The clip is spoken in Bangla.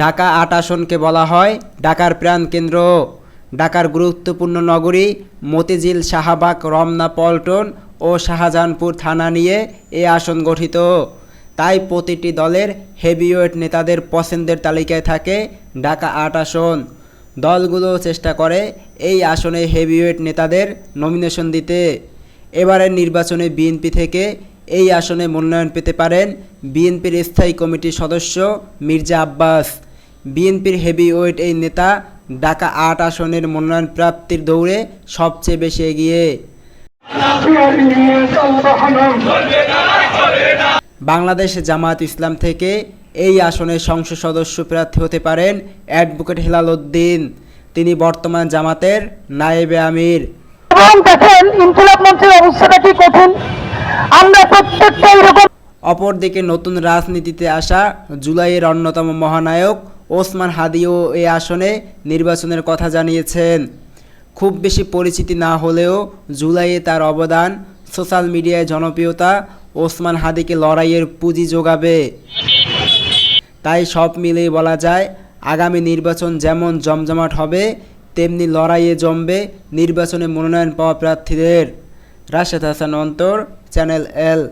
ঢাকা আট আসনকে বলা হয় ঢাকার প্রাণকেন্দ্র ঢাকার গুরুত্বপূর্ণ নগরী মতিঝিল, শাহবাগ, রমনা, পল্টন ও শাহজাহানপুর থানা নিয়ে এ আসন গঠিত। তাই প্রতিটি দলের হেভিওয়েট নেতাদের পছন্দের তালিকায় থাকে ঢাকা আট আসন। দলগুলো চেষ্টা করে এই আসনে হেভিওয়েট নেতাদের নমিনেশন দিতে। এবারের নির্বাচনে বিএনপি থেকে এই আসনে মনোনয়ন পেতে পারেন বিএনপির স্থায়ী কমিটির সদস্য মির্জা আব্বাস। বিএনপির হেভিওয়েট এই নেতা ঢাকা আট আসনের মনোনয়ন প্রাপ্তির দৌড়ে সবচেয়ে বেশি এগিয়ে। বাংলাদেশ জামাত ইসলাম থেকে এই আসনের সংসদ সদস্য প্রার্থী হতে পারেন অ্যাডভোকেট হেলাল উদ্দিন। তিনি বর্তমান জামাতের নায়েবে আমির। দেখেন ইনকিলাব মঞ্চের অবস্থাটা কি কঠিন। আমরা প্রত্যেকটা এরকম অপরদিকে নতুন রাজনীতিতে আসা জুলাইয়ের অন্যতম মহানায়ক ওসমান হাদিও এই আসনে নির্বাচনের কথা জানিয়েছেন। খুব বেশি পরিচিতি না হলেও জুলাইয়ে তার অবদান, সোশ্যাল মিডিয়ায় জনপ্রিয়তা, ওসমান হাদিকে লড়াইয়ের পুঁজি যোগাবে। তাই সব মিলেই বলা যায়, আগামী নির্বাচন যেমন জমজমাট হবে, তেমনি লড়াইয়ে জমবে নির্বাচনে মনোনয়ন পাওয়া প্রার্থীদের। রাশেদ হাসান অন্তর, চ্যানেল এল।